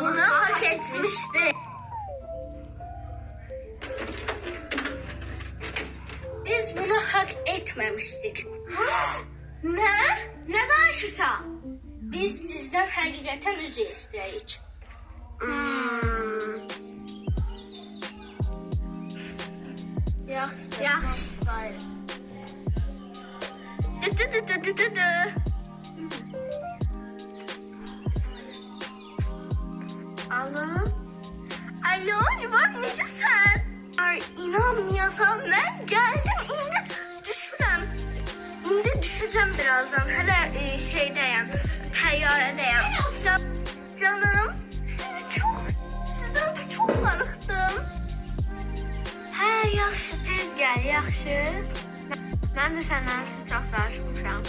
Bunu hak etmişti. Biz bunu hak etmemiştik. ne? Ne danışırsan? Biz sizden həqiqətən üzr istəyirik. Hmm. Yaxşı. Yaxşı. Hayır. Dü dü dü dü dü dü ben geldim indi düşürəm. İndi düşəcəm birazdan. Hələ e, şeydəyəm, təyyarədəyəm. Can, canım, sizi çox, sizdən də çox darıxdım. Hə, yaxşı, tez gəl, yaxşı. Mən də səndən çox danışmışam.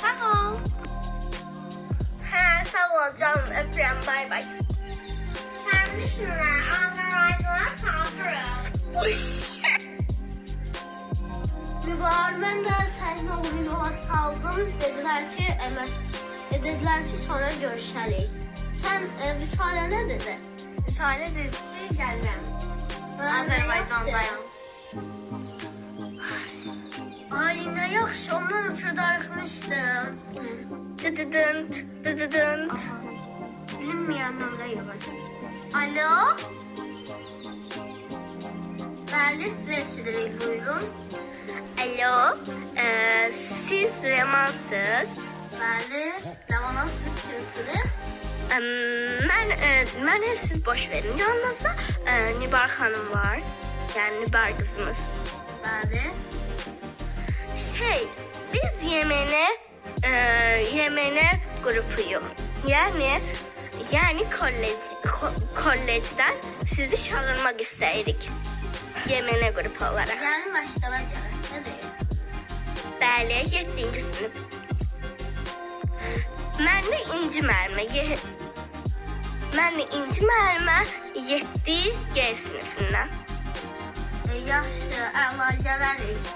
Sağ ol. Hə, sağ ol canım, öpürəm, bay bay. Sərmişlər Azərbaycana çağırırıq. Var, mən də sənin oğlunu ova saldım. Dedilər ki, evet, e, dedilər ki, sonra görüşərik. Sən e, Vüsalə nə dedi? Müsaade dedi ki. Hə, Azərbaycandayam. Ay, nə yaxşı, ondan ötürü darıxmışdım. Dıdıdınt, dıdıdınt. Bilinməyən nömrə yox. Alo? Bəli, sizə eşidirik, buyurun. Alo, e, siz Remansız. Bəli, Lemanın siz kimsiniz? mən, e, mənə siz boş verin. Yanınızda e, Nibar xanım var. Yəni Nibar qızımız. Bəli. Şey, biz Yemen'e e, Yemen'e grubuyuz. Yani yani kolej, ko, kolejden sizi çağırmak istedik. Yemen'e grup olarak. Yəni məktəbə gəlir. Nə deyir? Bəli, 7-ci sinif. Mən də inci müəllimə. Ye... Də inci müəllimə 7 G sinifindən. E, yaxşı, əla gələrik.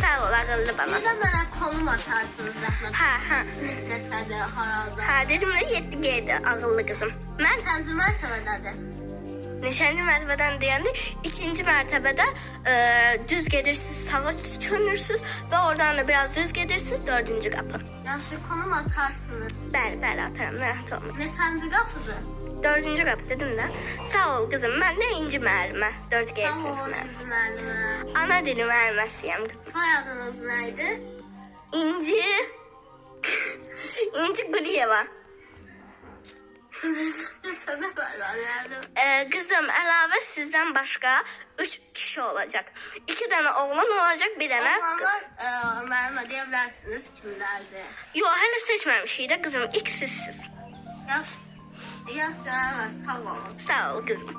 Sağ ol ağıllı bala. Bir də mənə konum atarsınız zəhmət. Hə, hə. Sinif neçədir, harada? Hə, dedim də 7 G'dir ağıllı qızım. Mən Səncə mərtəbədədir? Neşənci mərtəbədən deyəndə ikinci mərtəbədə e, düz gedirsiniz, sağa dönürsünüz və oradan da biraz düz gedirsiniz dördüncü qapı. Yaxşı, konum atarsınız. Bəli, bəli atarım, narahat olma. Neçənci qapıdır? Dördüncü qapı dedim də. Sağ ol qızım, mən də inci müəllimə, 4 G Sağ sinifinə. inci müəllimə. Ana dili müəlliməsiyəm qızım. Soyadınız nə idi? İnci İnci Müəllim. Ee, kızım əlavə sizdən başqa 3 kişi olacaq. 2 dənə oğlan olacaq, bir dənə qız. Oğlanlar, e, müəllimə deyə bilərsiniz kimlərdir. Yo, hələ seçməmişik də qızım, ilk sizsiz. Yaxşı, müəllimə, sağ olun. Sağ ol qızım.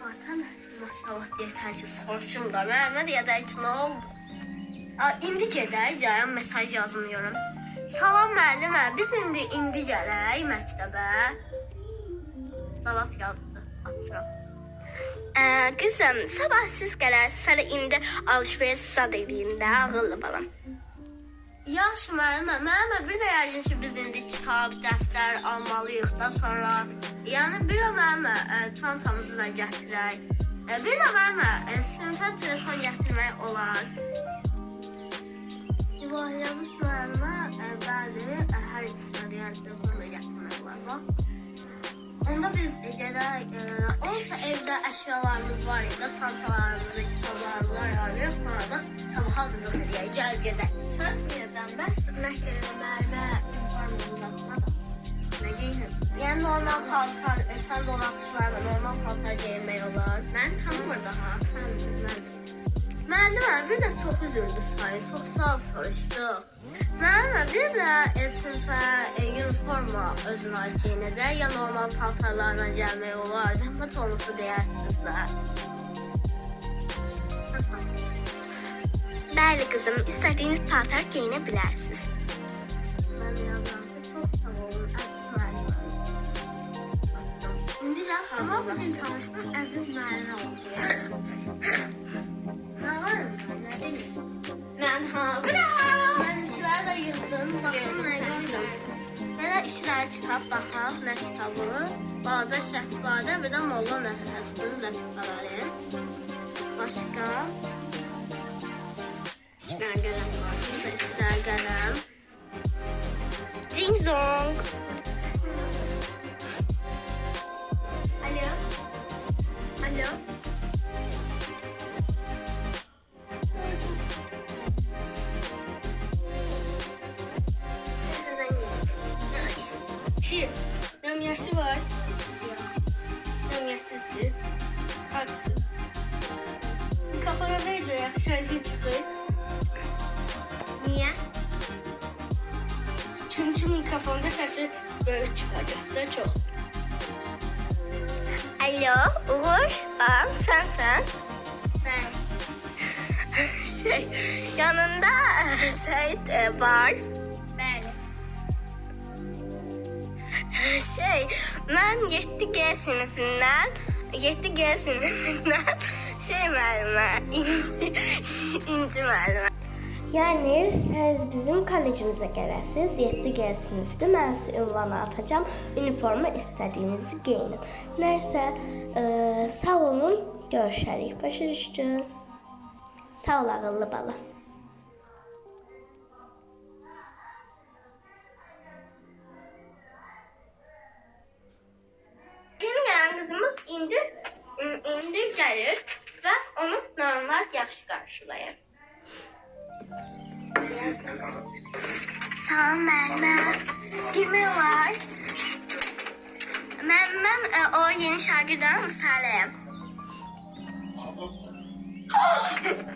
Varsan maşallah deyirsən ki, soruşum da. Müəllimə deyəcək ki, nə oldu? Aa, indi gedək, yayan mesaj yazmıyorum. Salam müəllimə, biz indi indi gələk məktəbə. Cavab yazdı, açıram. Ee, qızım, sabah siz gələrsiniz, hələ indi alışveriş zad eləyin də, ağıllı balam. Yaxşı müəllimə, müəllimə bir də yəqin ki, biz indi kitab, dəftər almalıyıq da sonra. Yəni bir də müəllimə, ə, çantamızı da gətirək. Ə, bir də müəllimə, ə, sinifə telefon gətirmək olar. Müəllimə, ə, bəli, ə, hər ikisinə deyən telefonu da gətirmək. Bax. Onda biz e, gedək, e, olsa evdə əşyalarımız var idi, çantalarımızı, kitablarımızı ayarlayıb, sonra da sabah hazırlıq edək, gəl gedək. Söz deyədən, bəs mə- müəllimə uniformumuzu atmadı. Nə geyinim? Yəni normal paltar, e, sən də ona atışlarla normal paltar geyinmək olar. Mən tanımır daha, sən mən. Müəllimə, bir də çox üzüldü sayı, ol soruşdu. Müəllimə, bir də e, sinifə e, uniforma özünə ait geyinəcək, ya normal paltarlarla gəlmək olar, zəhmət olmasa deyərsiniz də. Bəli qızım, istədiyiniz paltar geyinə bilərsiniz. Mən ki, çox sağ olun, əziz müəllimə. İndi ya amma bugün tanışdım, əziz müəllimə oldu. Belə iş iki tane kitap baxaq. Nə kitabı? Balaca Şəhzadə və də Molla Nəfəsinin lətifələri. Başqa? Dənə qələm var. Dənə qələm. Ding dong. 2 Yamyası var. Yamyası testi. Artısı. Kafana neydi ya? Şarjı şey çıkıyor. Niye? Çünkü mikrofonda sesi böyle çıkacaktı çok. Alo Uğur, ben sensin. Ben. şey, yanında Seyit e, var. Şey, ben 7G sınıfından, 7G sınıfından şey müellime, inci müellime. Yəni siz bizim kollecimizə gələsiniz, 7G sinifdir. Mən sizə ünvanı atacağam. Uniforma istədiyinizi geyinin. Nəysə, ə, sağ olun, görüşərik. Başa düşdün? Sağ ol ağıllı bala. Kızımız indi, indi gelir ve onu normal yaxşı karşılayır. Sağ ol müəllimə. Kimi var? Mən, mən e, o yeni şagirdən Salihəm. Ne?